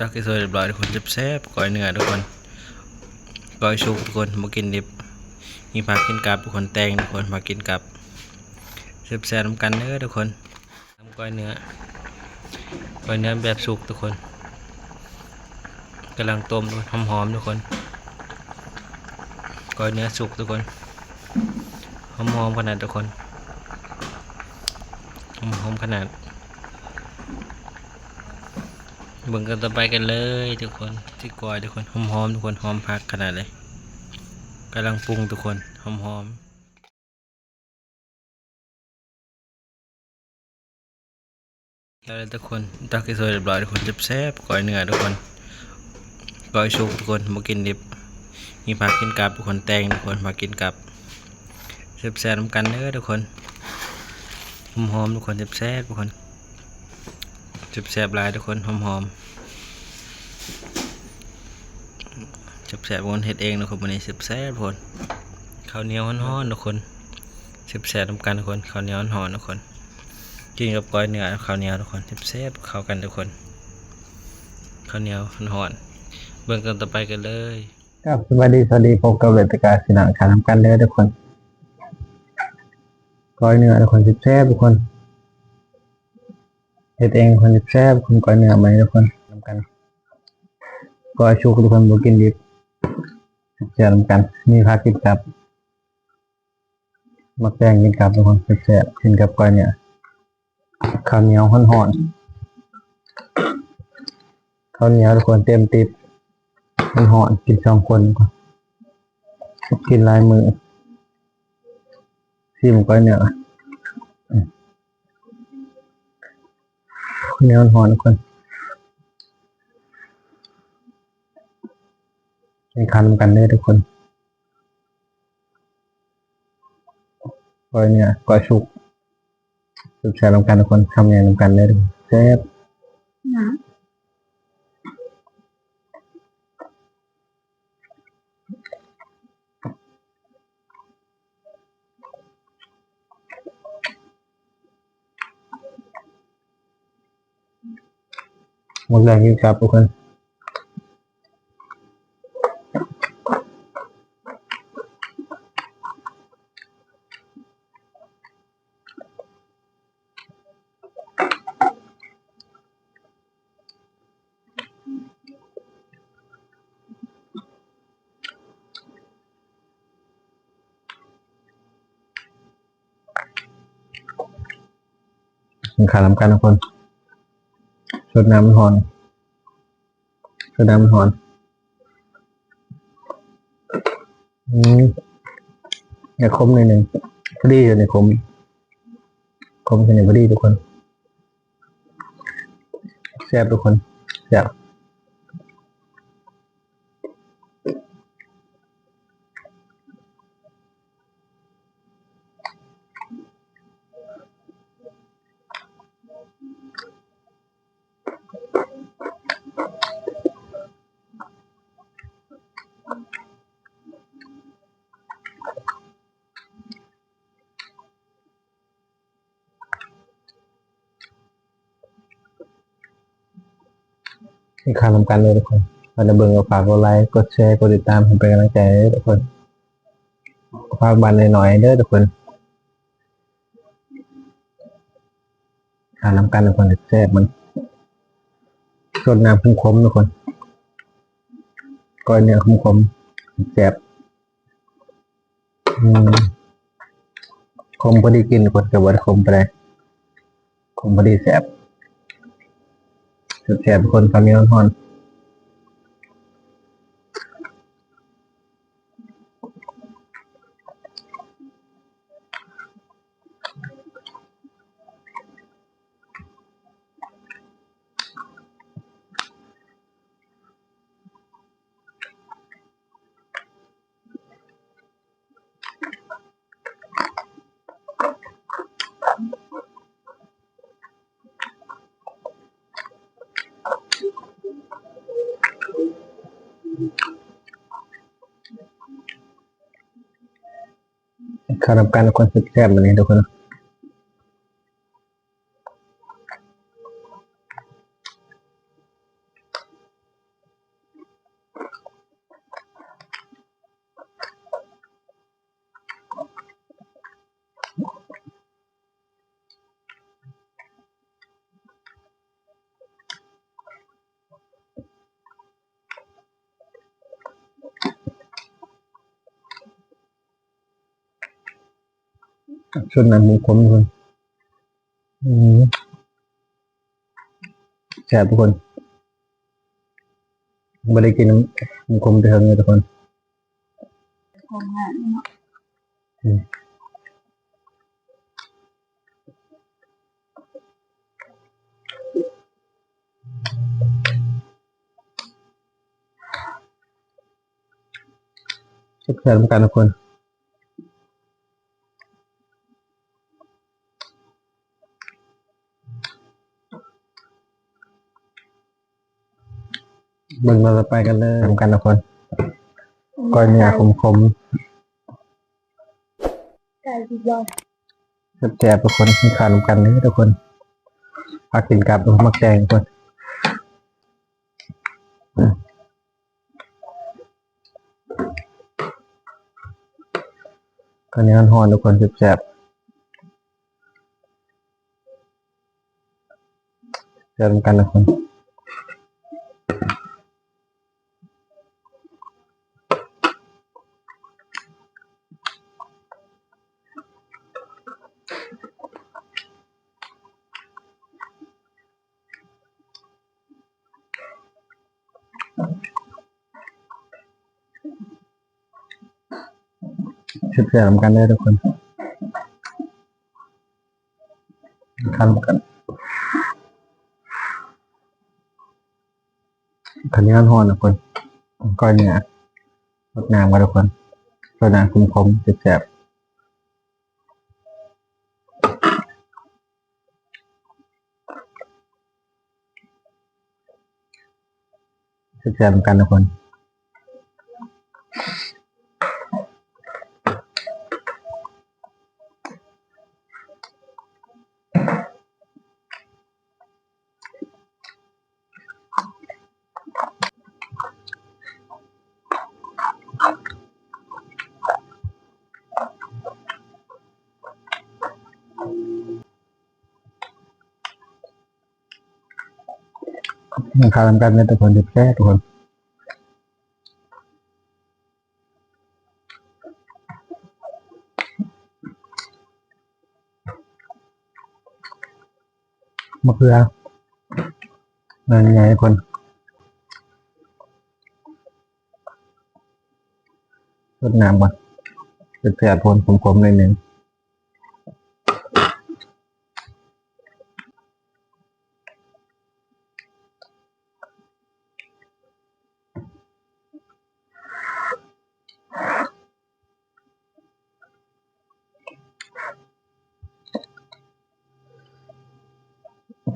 ตักที่สวยเรียบร้อยทุกคนแซ่บๆก้อยเนื้อทุกคนก้อยชุกทุกคนมากินดิบมีผักกินกับทุกคนแตงทุกคนมากินกับแซ่บๆน้ำกันเนื้อทุกคนทำก้อยเนื้อก้อยเนื้อแบบสุกทุกคนกำลังต้มทุกคนหอมๆทุกคนก้อยเนื้อสุกทุกคนหอมๆขนาดทุกคนหอมๆขนาด เบิ่งกันต่อไปกันเลยทุกคนที่กอยทุกคนหอมๆทุกคนหอมพักขนาดเลยกำลังปรุงทุกคนหอมๆแล้วทุกคนตักที่สวยเรียบร้อยทุกคนแซ่บก้อยเนื้อทุกคนก้อยชุกทุกคนมากินดิบมีผักกินกับทุกคนแตงทุกคนมากินกับแซ่บๆน้ำกันเนื้อทุกคนหอมๆทุกคนแซ่บทุกคน จุบแสบหลายทุกคนหอมหอมจุบแสบคนเฮ็ดเองทุกคนวันนี้จุบแสบคนข้าวเหนียวฮ้อนๆทุกคนจุบแสบทำกันทุกคนข้าวเหนียวฮ้อนๆทุกคนกินกับก้อยเนื้อข้าวเหนียวทุกคนจุบแสบเข้ากันทุกคนข้าวเหนียวฮ้อนๆเบิ่งกันต่อไปกันเลยครับสวัสดีสวัสดีพบกับเวทกาสินะการทำกันเลยทุกคนก้อยเนื้อทุกคนสิบแซ่บทุกคน เฮ็ดเองคนสิบแซ่บคนก้อยเนื้อมาให้ทุกคนทำกันก้อยชุกทุกคนบกินดิบสิบแซ่บทำกันมีผักกินกับมักแป้งกินกับทุกคนแซ่บกินกับก้อยเนื้อข้าวเหนียวห่อนๆข้าวเหนียวทุกคนเต็มติดมันหอนกินสองคนกินลายมือที่มันก็เนียวอื เหนียวหอนคนมีคันกันได้ทุกคนก้อยเนี่ยก้อยชุกสุกแชร์ลงกันทุกคนทำงานลงกันได้ทุกคนเซฟน้ำ หมดแรงกินกับทุกคนมันขาดลำกันทุกคน ชดน้ำมันหอนชดน้ำมันหอนอืมอย่าคมหน่อยหนึ่งพอดีอยู่ในคมคมกันในพอดีทุกคนแซ่บทุกคนแซ่บมี ขาดลำกันเลยทุกคนมาจะเบิ่งกับฝากกดไลค์กดแชร์กดติดตามผมเป็นกำลังใจให้ทุกคนฝากบันหน่อยๆเด้อทุกคนขาดลำกันทุกคนแซ่บมันชดน้ำคุ้มคมๆทุกคนก้อยเนื้อคุ้มคมๆแซ่บอืมคมพอดีกินทุกคนกับว่าคมไปเลยคมพอดีแซ่บ แสบคนคำนี้อ่อน การทำกันคนสุดแซ่บมันนี้ทุกคน ชุดนั้นมุมคมทุกคนอืมแซ่บทุกคนไม่ได้กินน้ำมุมคมเทิงเลยทุกคนคงอะเนาะแซ่บแซ่บเหมือนกันทุกคน เบิ่งเราจะไปกันเลยทำกันทุกคนก้อยเนื้อคมคมไก่ดีบอลๆแซ่บๆทุกคนกินข้าวนำกันเลยทุกคนพากินกับทุกคนมักแดงทุกคนอืมก้อยเนื้อหอนๆทุกคนแซ่บๆแซ่บเหมือนกันทุกคน ชุดเสื้อทำกันได้ทุกคนคันกันคันนี้ร้อนทุกคนก้อยเนี่ยรดน้ำกันทุกคนรดน้ำคุ้มๆแสบๆชุดเสื้อทำกันทุกคน มันคาทำกันในทุกคนจุดแค่ทุกคนมะเขือนั่นไงคนรดน้ำก่อนจุดแค่พนผมๆเลยหนึ่ง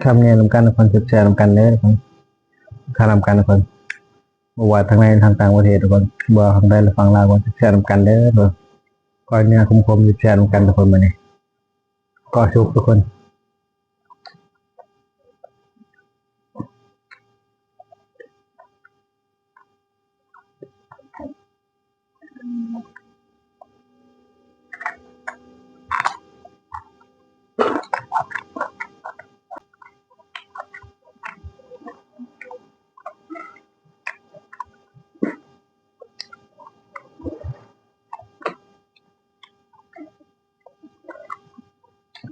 ทำเนี่ยนำกันทุกคนแชร์นำกันเลยทุกคนข้านำกันทุกคนบว่าทางในทางต่างประเทศทุกคนบวชทางใดหรือฝั่งลาวก็แชร์นำกันเด้นคนก่อนเนี่ยคมๆแชร์นำกันทุกคนมาเนี่ยก็ชุกทุกคน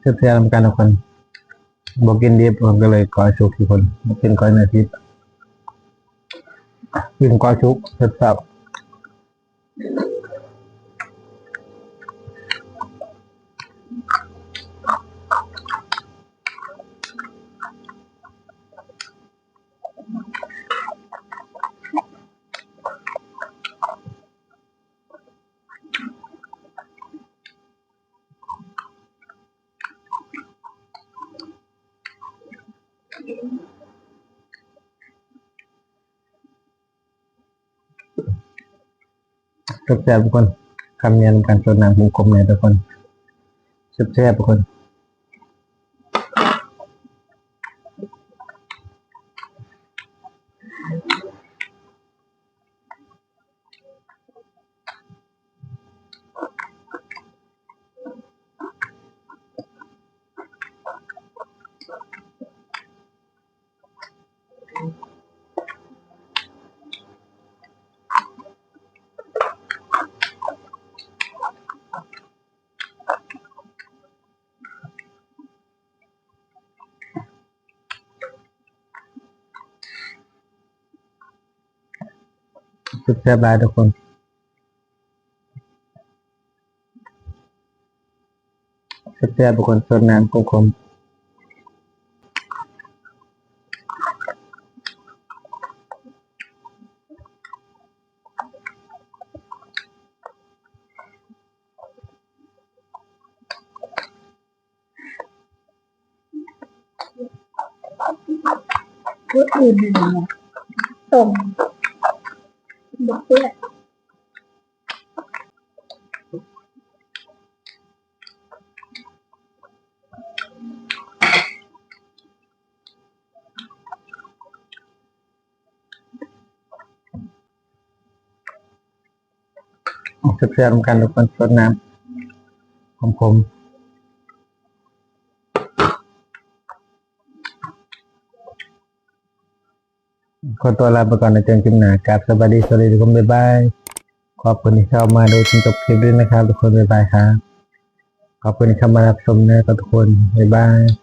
แชร์นกันทุกคนบอกกินดิบผมก็เลยก้อยชุกทุกคนบ่กินก้อยในทิพย์กินก้อยชุกแซ่บ แซ่บๆทุกคนคำเนียนำกันส่วนหนังคมเลยทุกคนแซ่บๆทุกคน สุดแซ่บหลายทุกคนแซ่บๆทุกคนสดน้ำคมๆเพื่ออื่นหนึ่งเนี่ยต้ม บอกเพื่อนแซ่บๆรวมกันทุกคนสดน้ำผมผม ขอตัวลาไปก่อนในเจอกันคลิปหนากราบสวัสดีสวัสดีทุกคนบ๊ายบายขอบคุณที่เข้ามาดูจนจบคลิปด้วยนะครับ ทุกคนบ๊ายบายครับขอบคุณที่เข้ามารับชมนะครับทุกคนบ๊ายบาย